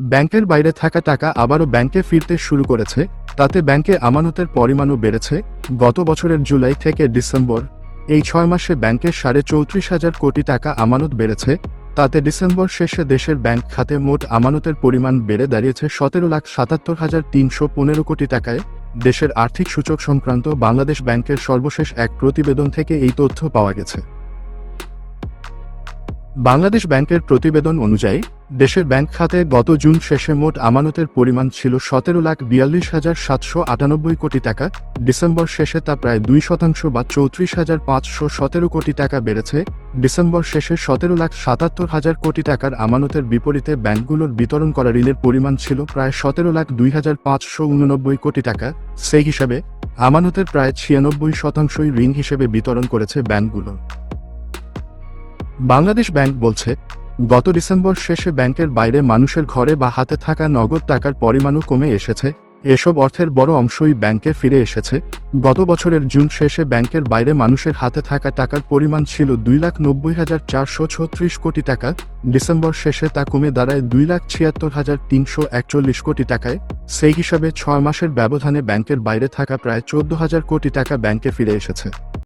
ব্যাংকের বাইরে থাকা টাকা আবারও ব্যাংকে ফিরতে শুরু করেছে, তাতে ব্যাংকে আমানতের পরিমাণও বেড়েছে। গত বছরের জুলাই থেকে ডিসেম্বর এই ছয় মাসে ব্যাংকের সাড়ে চৌত্রিশ হাজার কোটি টাকা আমানত বেড়েছে, তাতে ডিসেম্বর শেষে দেশের ব্যাংক খাতে মোট আমানতের পরিমাণ বেড়ে দাঁড়িয়েছে সতেরো লাখ সাতাত্তর হাজার তিনশো পনেরো কোটি টাকায়। দেশের আর্থিক সূচক সংক্রান্ত বাংলাদেশ ব্যাংকের সর্বশেষ এক প্রতিবেদন থেকে এই তথ্য পাওয়া গেছে। বাংলাদেশ ব্যাংকের প্রতিবেদন অনুযায়ী, দেশের ব্যাংক খাতে গত জুন শেষে মোট আমানতের পরিমাণ ছিল সতেরো লাখ বিয়াল্লিশ হাজার সাতশো আটানব্বই কোটি টাকা। ডিসেম্বর শেষে তা প্রায় দুই শতাংশ বা চৌত্রিশ হাজার পাঁচশো সতেরো কোটি টাকা বেড়েছে। ডিসেম্বর শেষে সতেরো লাখ সাতাত্তর হাজার কোটি টাকার আমানতের বিপরীতে ব্যাংকগুলোর বিতরণ করা ঋণের পরিমাণ ছিল প্রায় সতেরো লাখ দুই হাজার পাঁচশো উননব্বই কোটি টাকা। সেই হিসাবে, আমানতের প্রায় ছিয়ানব্বই শতাংশই ঋণ হিসেবে বিতরণ করেছে ব্যাংকগুলো। বাংলাদেশ ব্যাংক বলছে, গত ডিসেম্বর শেষে ব্যাংকের বাইরে মানুষের ঘরে বা হাতে থাকা নগদ টাকার পরিমাণও কমে এসেছে। এসব অর্থের বড় অংশই ব্যাংকে ফিরে এসেছে। গত বছরের জুন শেষে ব্যাংকের বাইরে মানুষের হাতে থাকা টাকার পরিমাণ ছিল দুই লাখ নব্বই হাজার চারশো ছত্রিশ কোটি টাকা। ডিসেম্বর শেষে তা কমে দাঁড়ায় দুই লাখ ছিয়াত্তর হাজার তিনশো একচল্লিশ কোটি টাকায়। সেই হিসাবে ছয় মাসের ব্যবধানে ব্যাংকের বাইরে থাকা প্রায় চোদ্দ হাজার কোটি টাকা ব্যাংকে ফিরে এসেছে।